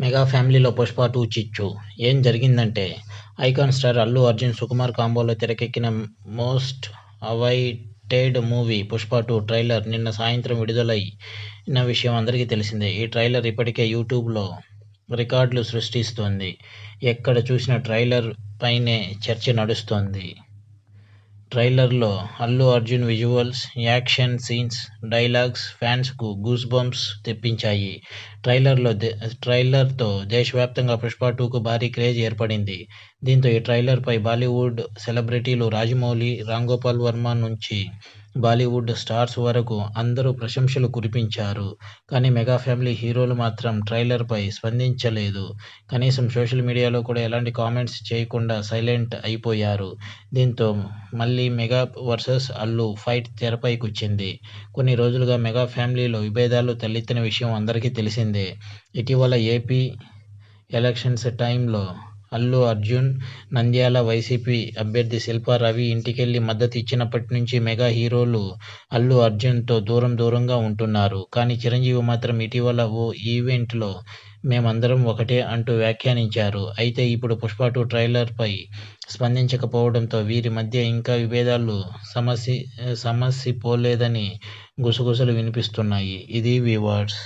Mega ఫ్యామిలీలో Pushpa two చిచ్చు. ఏం జరిగిందంటే ఐకాన్ స్టార్ అల్లు అర్జున్ సుకుమార్ కాంబోలో తెరకెక్కిన most awaited movie Pushpa two trailer నిన్న సాయంత్రం విడుదలైన విషయం అందరికీ తెలిసిందే. ఈ ట్రైలర్ ఇప్పటికే యూట్యూబ్లో రికార్డులు సృష్టిస్తోంది. ఎక్కడ చూసిన ట్రైలర్ పైనే చర్చ నడుస్తోంది. ట్రైలర్లో Allu Arjun visuals action scenes dialogues ఫ్యాన్స్కు goose bumps తెప్పించాయి. ట్రైలర్లో ట్రైలర్తో దేశవ్యాప్తంగా పుష్ప టూకు భారీ క్రేజ్ ఏర్పడింది. దీంతో ఈ ట్రైలర్పై బాలీవుడ్ సెలబ్రిటీలు రాజమౌళి రాంగోపాల్ వర్మ నుంచి బాలీవుడ్ స్టార్స్ వరకు అందరూ ప్రశంసలు కురిపించారు. కానీ మెగా ఫ్యామిలీ హీరోలు మాత్రం ట్రైలర్పై స్పందించలేదు. కనీసం సోషల్ మీడియాలో కూడా ఎలాంటి కామెంట్స్ చేయకుండా సైలెంట్ అయిపోయారు. దీంతో మళ్ళీ మెగా వర్సెస్ అల్లు ఫైట్ తెరపైకొచ్చింది. కొన్ని రోజులుగా మెగా ఫ్యామిలీలో విభేదాలు తలెత్తిన విషయం అందరికీ తెలిసిందే. ఇటీవల ఏపీ ఎలక్షన్స్ టైంలో అల్లు అర్జున్ నంద్యాల వైసీపీ అభ్యర్థి శిల్పా రవి ఇంటికెళ్ళి మద్దతు ఇచ్చినప్పటి నుంచి మెగా హీరోలు అల్లు అర్జున్తో దూరం దూరంగా ఉంటున్నారు. కానీ చిరంజీవి మాత్రం ఇటీవల ఓ ఈవెంట్లో మేమందరం ఒకటే అంటూ వ్యాఖ్యానించారు. అయితే ఇప్పుడు పుష్ప టూ ట్రైలర్పై స్పందించకపోవడంతో వీరి మధ్య ఇంకా విభేదాలు సమసి సమసిపోలేదని గుసగుసలు వినిపిస్తున్నాయి. ఇది వ్యూవర్స్.